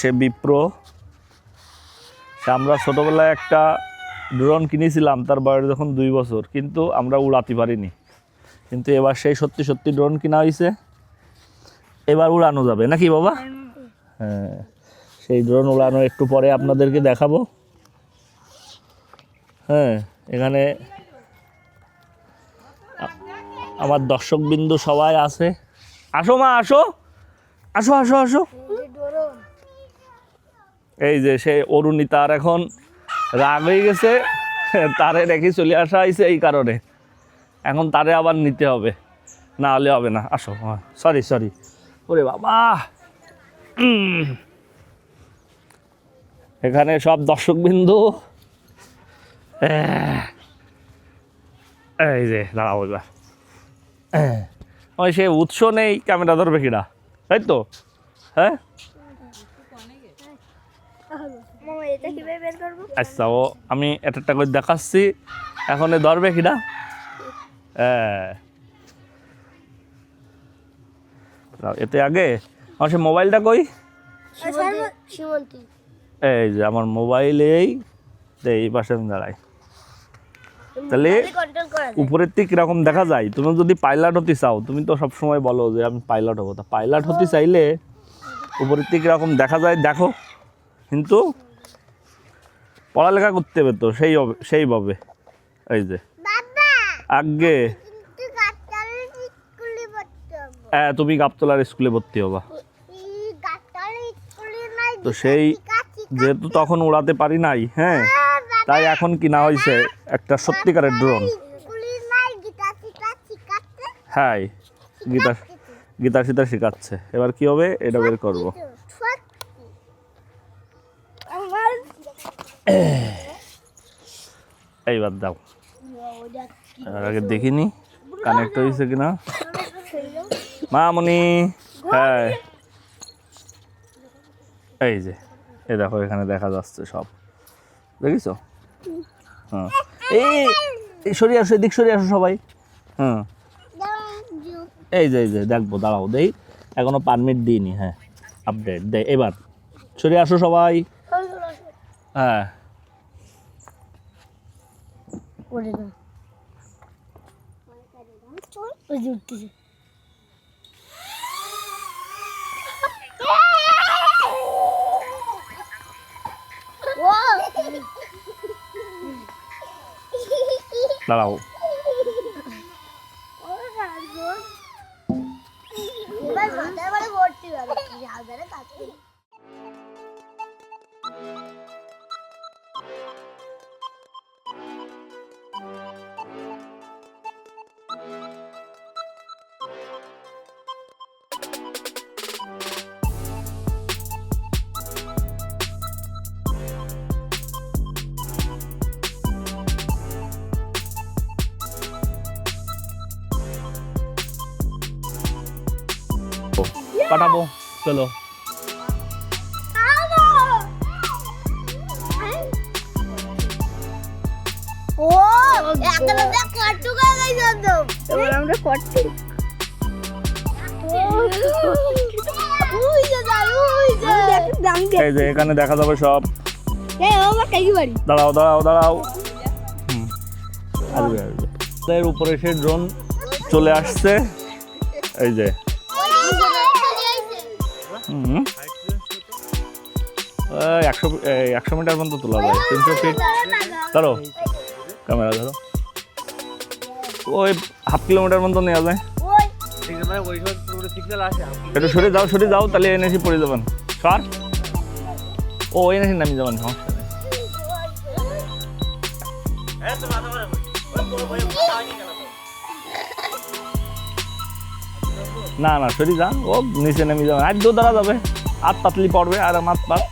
সে বিপ্র। আমরা ছোটোবেলায় একটা ড্রোন কিনেছিলাম, তার বয়স যখন দুই বছর, কিন্তু আমরা উড়াতে পারিনি। কিন্তু এবার সেই সত্যি সত্যি ড্রোন কিনা হয়েছে এবার উড়ানো যাবে, নাকি বাবা? হ্যাঁ সেই ড্রোন উড়ানো একটু পরে আপনাদেরকে দেখাবো। হ্যাঁ এখানে আমার দর্শকবিন্দু সবাই আছে। আসো মা, আসো। আসো আসো আসো। এই যে সে অরুণী তার এখন রাগ হয়ে গেছে, তারে রেখে চলে আসা হয়েছে এই কারণে। এখন তারে আবার নিতে হবে, না হলে হবে না। আসো হ্যাঁ সরি সরি ওরে বাবা! এখানে সব দর্শকবিন্দু। এই যে, দাঁড়াও এবার। ওই সে উৎস নেই, ক্যামেরা ধরবে কিনা? তাই তো? হ্যাঁ মামা এটা কীভাবে বের করব আচ্ছা ও আমি একটা একটা করে দেখাচ্ছি। এখন ধরবে কিনা? হ্যাঁ এতে আগে। আমার সে মোবাইলটা কই? এই যে আমার মোবাইলেই এই। পাশে দাঁড়াই। তাহলে কন্ট্রোল করা যায়। উপরের থেকে কীরকম দেখা যায়? তুমি যদি পাইলট হতে চাও তুমি তো সবসময় বলো যে আমি পাইলট হব। তা পাইলট হতে চাইলে উপরের থেকে কীরকম দেখা যায় দেখো। কিন্তু পড়ালেখা করতে হবে তো সেই সেইভাবে এই যে। আগে হ্যাঁ তুমি গাবতলার স্কুলে ভর্তি হবা। তো সেই যেহেতু তখন উড়াতে পারি নাই হ্যাঁ তাই এখন কিনা হয়েছে একটা সত্যিকারের ড্রোন হ্যাঁ গীতা গীতা সীতা শেখাচ্ছে। এবার কি হবে? এটা বের করব। এইবার দাও। আগে দেখিনি কানেক্ট হয়েছে কিনা? মামনি হ্যাঁ। এই যে, এই দেখো, এখানে দেখা যাচ্ছে সব। দেখিছো? হ্যাঁ। এই সরিয়ে আসো, এদিক সরিয়ে আসো সবাই। হুম এই যে এই যে, দেখব, দাঁড়াও, দেই। এখনও পারমিট দিইনি হ্যাঁ। আপডেট দে, এবার। সরিয়ে আসো সবাই। হ্যাঁ করে দাও ওই যে উঠতেছে দাঁড়াও এবার পাঠাবো চলো। আমরা এই যে এখানে দেখা যাবে সব। এই ও আমার কাকি বাড়ি। দাঁড়াও দাঁড়াও দাঁড়াও। হুম, আসবে উপরে সে ড্রোন চলে আসছে। এই যে একশো একশো মিটার পর্যন্ত তোলা যায়। তিনশো ফিট ধরো ক্যামেরা ধরো। ওই হাফ কিলোমিটার পর্যন্ত নেওয়া যায়। একটু সরে যাও সরে যাও তাহলে এনেছি পড়ে যাবেন। সর ও এনেছি নামি যাবেন সমস্যা নেই। না না, সরি যান ও নিচে নেমে যাবে। আর দু দ্বারা যাবে। হাত পাতলি পড়বে, আর মাত পাত